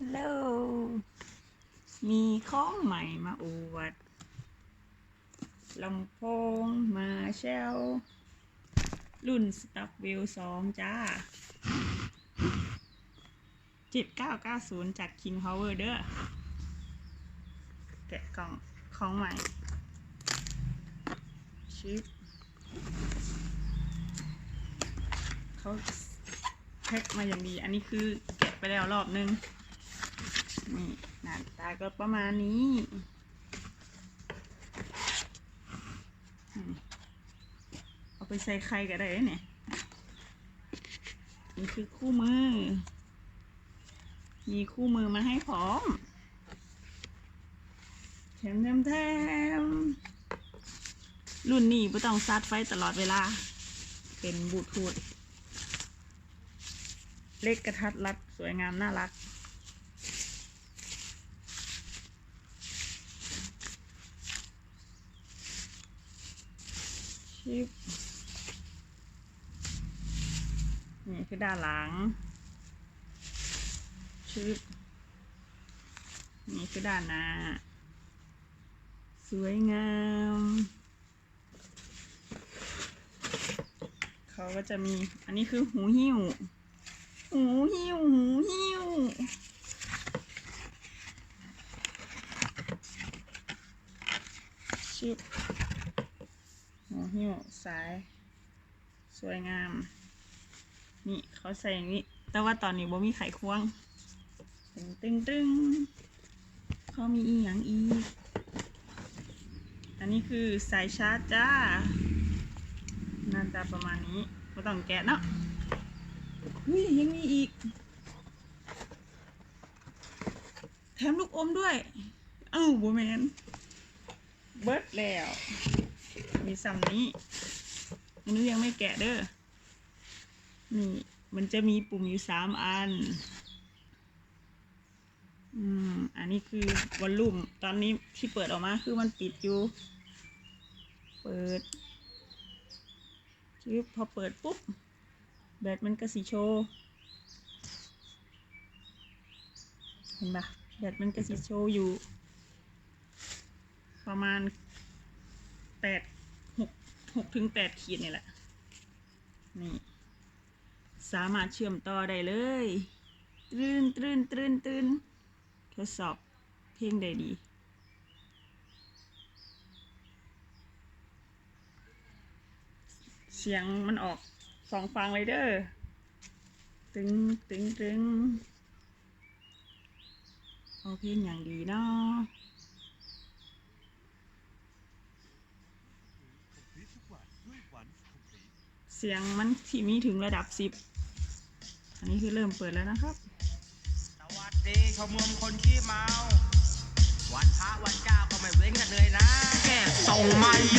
ฮัลโหล มีของใหม่มาอวดลำโพงมาเชลรุ่นสต็อกวิวสองจ้า7990จาก King Power เด้อ แกะกล่องของใหม่ ชิปเขาแพ็คมาอย่างดี อันนี้คือแกะไปแล้วรอบนึง นี่หน้าตาก็ประมาณนี้เอาไปใส่ไข่ก็ได้เนี่ยนี่คือคู่มือ มีคู่มือมาให้พร้อมแถมแถมแถมรุ่นนี้ไม่ต้องซัดไฟตลอดเวลา เป็นบูทูธเล็กกระทัดรัด สวยงามน่ารัก ชิปนี่คือด้านหลังชิปนี่คือด้านหน้า สวยงาม เขาก็จะมี อันนี้คือหูหิ้ว หูหิ้ว หูหิ้วชิป หูหิ้วสาย สวยงาม นี่เขาใส่อย่างนี้ แต่ว่าตอนนี้บ่มีไขควงตึงตึงตึงเขามีอีหยังอีก อันนี้คือสายชาร์จจ้าน้าตาประมาณนี้ก็ต้องแกะเนาะอุ้ยยังมีอีก แถมลูกอมด้วย เอ้าโบแมน เบิร์ดแล้ว มีซัมนี้ อันนี้ยังไม่แกะเด้อ นี่มันจะมีปุ่มอยู่สามอัน อืม อันนี้คือวอลลุ่ม ตอนนี้ที่เปิดออกมาคือมันปิดอยู่ เปิดชืบพอเปิดปุ๊บ แบตมันก็สีโชว์ เห็นปะแบตมันก็สีโชว์อยู่ ประมาณแปด หกถึงแปดขีดนี่แหละ นี่ สามารถเชื่อมต่อได้เลยตรื่นตรื่นตรื่นตรื่นทดสอบเพลงได้ดีเสียงมันออกสองฟังเลยเด้อ ตึงตึงตึงเอาเพลงอย่างดีเนาะ เสียงมันที่มีถึงระดับสิบอันนี้คือเริ่มเปิดแล้วนะครับ สวัสดีชมรมคนขี้เมา วันพระวันเจ้าก็ไม่เว้นกันเลยนะแค่ส่งมาโย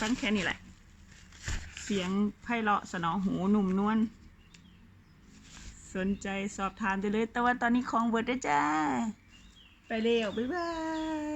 ฟังแค่นี้แหละ เสียงไพเราะสนองหูหนุ่มนวลสนใจสอบถามได้เลย แต่ว่าตอนนี้ของเบิร์ดได้จ้า ไปเร็ว บ๊ายบาย